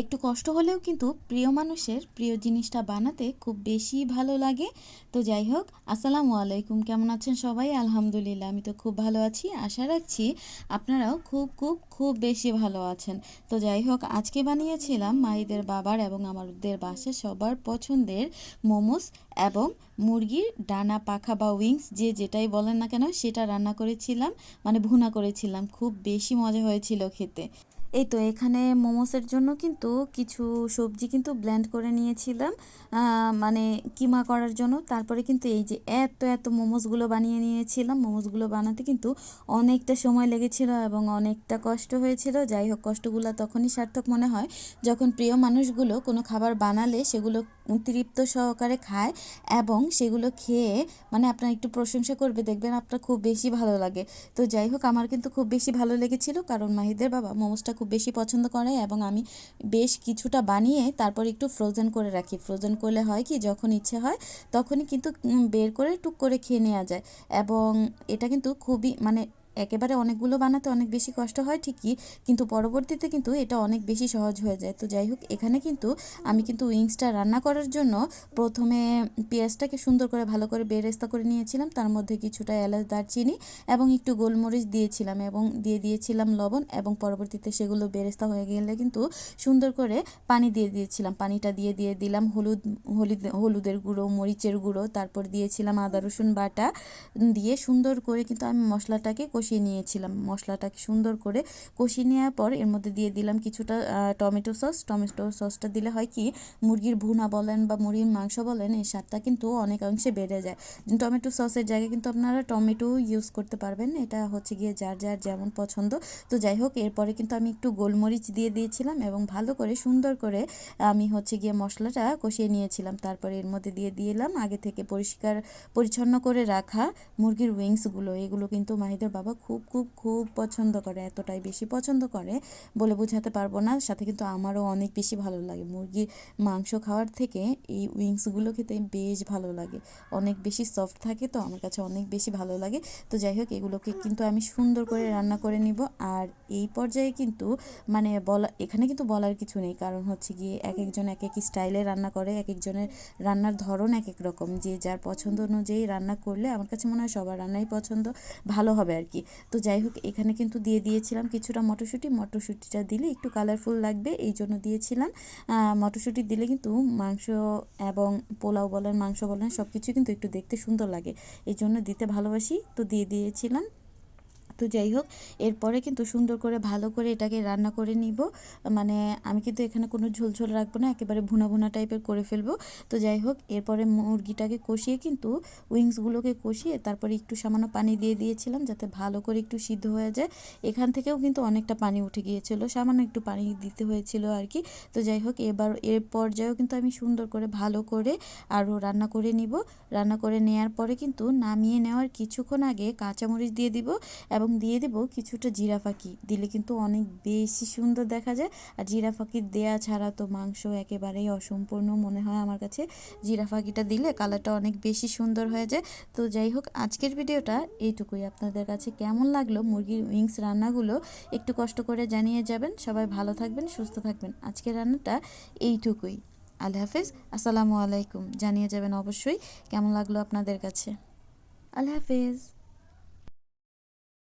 একটু কষ্ট হলেও কিন্তু প্রিয় মানুষের প্রিয় জিনিসটা বানাতে খুব বেশি ভালো লাগে। তো যাই হোক, আসসালামু আলাইকুম। কেমন আছেন সবাই? আলহামদুলিল্লাহ, আমি তো খুব ভালো আছি। আশা রাখছি আপনারাও খুব খুব খুব বেশি ভালো আছেন। তো যাই হোক, আজকে বানিয়েছিলাম মাইদের বাবার এবং আমাদের বাসায় সবার পছন্দের মোমোস এবং মুরগির ডানা পাখা বা উইংস, যে যেটাই বলেন না কেন, সেটা রান্না করেছিলাম মানে ভুনা করেছিলাম। খুব বেশি মজা হয়েছিল খেতে। এই তো এখানে মোমোসের জন্য কিন্তু কিছু সবজি কিন্তু ব্লেন্ড করে নিয়েছিলাম। মানে কিমা করার জন্য। তারপরে কিন্তু এই যে এত এত মোমোসগুলো বানিয়ে নিয়েছিলাম। মোমোসগুলো বানাতে কিন্তু অনেকটা সময় লেগেছিল এবং অনেকটা কষ্ট হয়েছিল। যাই হোক, কষ্টগুলো তখনই সার্থক মনে হয়। যখন প্রিয় মানুষগুলো কোনো খাবার বানালে সেগুলো তৃপ্ত সহকারে খায় এবং সেগুলো খেয়ে মানে আপনার একটু প্রশংসা করবে, দেখবেন আপনার খুব বেশি ভালো লাগে। তো যাই হোক, আমার কিন্তু খুব বেশি ভালো লেগেছিল কারণ মাহিদের বাবা মোমোসটা খুব বেশি পছন্দ করে এবং আমি বেশ কিছুটা বানিয়ে তারপর একটু ফ্রোজেন করে রাখি। ফ্রোজেন করলে হয় কি, যখন ইচ্ছে হয় তখনই কিন্তু বের করে টুক করে খেয়ে নেওয়া যায়। এবং এটা কিন্তু খুবই মানে একেবারে অনেকগুলো বানাতে অনেক বেশি কষ্ট হয় ঠিকই, কিন্তু পরবর্তীতে কিন্তু এটা অনেক বেশি সহজ হয়ে যায়। তো যাই হোক, এখানে কিন্তু আমি কিন্তু উইংসটা রান্না করার জন্য প্রথমে পেঁয়াজটাকে সুন্দর করে ভালো করে বেরেস্তা করে নিয়েছিলাম। তার মধ্যে কিছুটা এলাচ, দারচিনি এবং একটু গোলমরিচ দিয়েছিলাম এবং দিয়ে দিয়েছিলাম লবণ এবং পরবর্তীতে সেগুলো বেরেস্তা হয়ে গেলে কিন্তু সুন্দর করে পানি দিয়ে দিয়েছিলাম। পানিটা দিয়ে দিয়ে দিলাম হলুদ হলুদ, হলুদের গুঁড়ো, মরিচের গুঁড়ো, তারপর দিয়েছিলাম আদা, রসুন বাটা, দিয়ে সুন্দর করে কিন্তু আমি মশলাটাকে কষিয়ে নিয়েছিলাম মশলাটাকে সুন্দর করে। কষিয়ে নেওয়ার পর এর মধ্যে দিয়ে দিলাম কিছুটা টমেটো সস। টমেটো সসটা দিলে হয় কি, মুরগির ভুনা বলেন বা মুরগির মাংস বলেন এই স্বাদটা কিন্তু অনেকাংশে বেড়ে যায়। টমেটো সসের জায়গায় কিন্তু আপনারা টমেটো ইউজ করতে পারবেন। এটা হচ্ছে গিয়ে যার যার যেমন পছন্দ। তো যাই হোক, এরপরে কিন্তু আমি একটু গোলমরিচ দিয়ে দিয়েছিলাম এবং ভালো করে সুন্দর করে আমি হচ্ছে গিয়ে মশলাটা কষিয়ে নিয়েছিলাম। তারপরে এর মধ্যে দিয়ে দিলাম আগে থেকে পরিষ্কার, পরিচ্ছন্ন করে রাখা মুরগির উইংসগুলো এগুলো কিন্তু মাহিদের বাবা খুব খুব খুব পছন্দ করে, এতটাই বেশি পছন্দ করে বলে বোঝাতে পারব না। সাথে কিন্তু আমারও অনেক বেশি ভালো লাগে। মুরগির মাংস খাওয়ার থেকে এই উইংসগুলো খেতে বেশ ভালো লাগে। অনেক বেশি সফট থাকে তো, আমার কাছে অনেক বেশি ভালো লাগে। তো যাই হোক, এগুলোকে কিন্তু আমি সুন্দর করে রান্না করে নিব। আর এই পর্যায়ে কিন্তু মানে বলা, এখানে কিন্তু বলার কিছু নেই। কারণ হচ্ছে গিয়ে এক একজন এক এক স্টাইলে রান্না করে, এক একজনের রান্নার ধরন এক এক রকম। যে যার পছন্দ অনুযায়ী রান্না করলে আমার কাছে মনে হয় সবার রান্নাই পছন্দ, ভালো হবে আর কি। তো যাই হোক, এখানে কিন্তু দিয়ে দিয়েছিলাম কিছুটা মটরশুঁটি। মটরশুঁটিটা দিলে একটু কালারফুল লাগবে, এই জন্য দিয়েছিলাম। মটরশুঁটি দিলে কিন্তু মাংস এবং পোলাও বলেন, মাংস বলেন সব কিছু কিন্তু একটু দেখতে সুন্দর লাগে। এই জন্য দিতে ভালোবাসি। তো দিয়ে দিয়েছিলাম। তো যাই হোক, এরপরে কিন্তু সুন্দর করে ভালো করে এটাকে রান্না করে নিব। মানে আমি কিন্তু এখানে কোনো ঝোল ঝোল রাখব না, একেবারে ভুনা ভুনা টাইপের করে ফেলব। তো যাই হোক, এরপরে মুরগিটাকে কষিয়ে কিন্তু উইংসগুলোকে কষিয়ে তারপরে একটু সামান্য পানি দিয়ে দিয়েছিলাম যাতে ভালো করে একটু সিদ্ধ হয়ে যায়। এখান থেকেও কিন্তু অনেকটা পানি উঠে গিয়েছিল, সামান্য একটু পানি দিতে হয়েছিল আর কি। তো যাই হোক, এবার এর পর্যায়েও কিন্তু আমি সুন্দর করে ভালো করে আরও রান্না করে নিব। রান্না করে নেওয়ার পরে কিন্তু নামিয়ে নেওয়ার কিছুক্ষণ আগে কাঁচামরিচ দিয়ে দিব এবং দিয়ে দেব কিছুটা জিরা ফাঁকি। দিলে কিন্তু অনেক বেশি সুন্দর দেখা যায়। আর জিরা ফাঁকি দেয়া ছাড়া তো মাংস একেবারেই অসম্পূর্ণ মনে হয় আমার কাছে। জিরা ফাঁকিটা দিলে কালারটা অনেক বেশি সুন্দর হয়ে যায়। তো যাই হোক, আজকের ভিডিওটা এইটুকুই। আপনাদের কাছে কেমন লাগল মুরগির উইংস রান্নাগুলো একটু কষ্ট করে জানিয়ে যাবেন। সবাই ভালো থাকবেন, সুস্থ থাকবেন। আজকের রান্নাটা এইটুকুই। আল্লাহ হাফেজ। আসসালামু আলাইকুম। জানিয়ে যাবেন অবশ্যই কেমন লাগল আপনাদের কাছে। আল্লাহ হাফেজ।